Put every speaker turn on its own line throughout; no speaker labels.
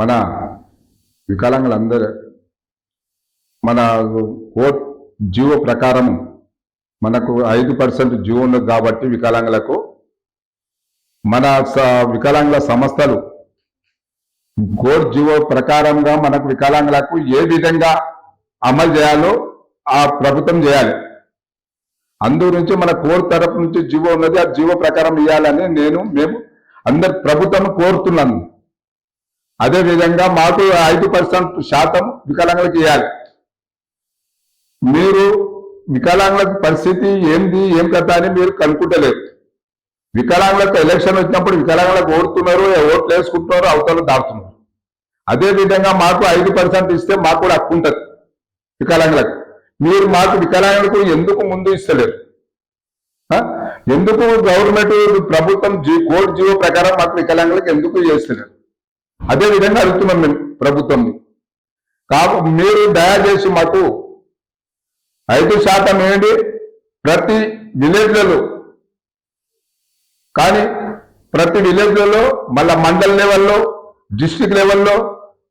మన వికలాంగులందరూ మన court GO ప్రకారం మనకు ఐదు పర్సెంట్ జీవో ఉన్నది కాబట్టి వికలాంగులకు మన స- వికలాంగుల సంస్థలు కోర్ట్ జీవో ప్రకారంగా మనకు వికలాంగులకు ఏ విధంగా అమలు చేయాలో ఆ ప్రభుత్వం చేయాలి. అందు నుంచి మన కోర్ తరపు నుంచి జీవో ఉన్నది ఆ జీవో ప్రకారం ఇవ్వాలని నేను మేము అందరు ప్రభుత్వం కోరుతున్నాను అదే విధంగా మాకు ఐదు పర్సెంట్ శాతం వికలాంగులకు ఇవ్వాలి మీరు వికలాంగుల పరిస్థితి ఏంది ఏం కథ అని మీరు కనుక్కుంటలేరు. వికలాంగులకు ఎలక్షన్ వచ్చినప్పుడు వికలాంగులకు ఓడుతున్నారు ఓట్లు వేసుకుంటున్నారు అవతల దాటుతున్నారు. అదే విధంగా మాకు ఐదు పర్సెంట్ ఇస్తే మాకు కూడా హక్కు ఉంటుంది వికలాంగులకు. మీరు మాకు వికలాంగులకు ఎందుకు ముందు ఇస్తలేరు? ఎందుకు గవర్నమెంట్ ప్రభుత్వం జీ కోర్టు జీవో ప్రకారం మాకు వికలాంగులకు ఎందుకు చేస్తలేరు? అదే విధంగా అడుగుతున్నాం మేము ప్రభుత్వంని కాకు మీరు దయచేసి మాకు ఐదు శాతం ఏంటి ప్రతి విలేజ్లలో కానీ ప్రతి విలేజ్లలో మళ్ళా మండల్ లెవెల్లో డిస్టిక్ లెవెల్లో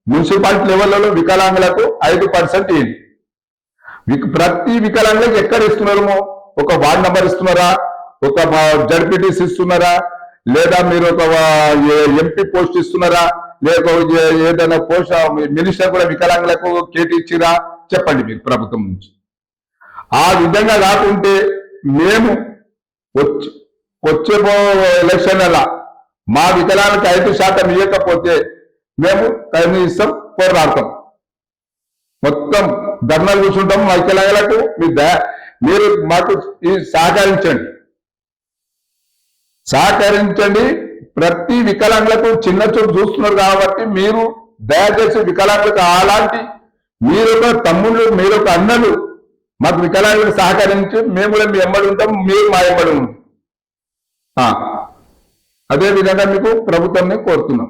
మున్సిపాలిటీ లెవెల్లో వికలాంగులకు ఐదు పర్సెంట్ ఏంటి ప్రతి వికలాంగులకు ఎక్కడ ఇస్తున్నారు ఒక వార్డ్ నెంబర్ ఇస్తున్నారా? ఒక జడ్పీటీస్ ఇస్తున్నారా? లేదా మీరు ఒక ఎంపీ పోస్ట్ ఇస్తున్నారా? లేక ఏదైనా పోస్ట్ మినిస్టర్ కూడా వికలాంగులకు కేటీ ఇచ్చిరా? చెప్పండి మీరు ప్రభుత్వం నుంచి. ఆ విధంగా కాకుంటే మేము వచ్చి వచ్చే ఎలక్షన్ అలా మా వికలాంగులకు ఐదు శాతం ఇవ్వకపోతే మేము కనీసం పోరాడతాం. మొత్తం ధర్నాలు కూర్చుంటాం మా వికలాంగులకు. మీ మీరు మాకు సహకరించండి. సహకరించండి. ప్రతి వికలాంగులకు చిన్న చూపు చూస్తున్నారు కాబట్టి మీరు దయచేసి వికలాంగులకు అలాంటి మీరు తమ్ముళ్ళు మీరు ఒక అన్నలు మాకు వికలాంగులకు సహకరించి మేము కూడా మీ ఎమ్మడి ఉంటాం మీరు మా ఎమ్మడి ఉంటాం అదే విధంగా మీకు ప్రభుత్వం కోరుతున్నాం.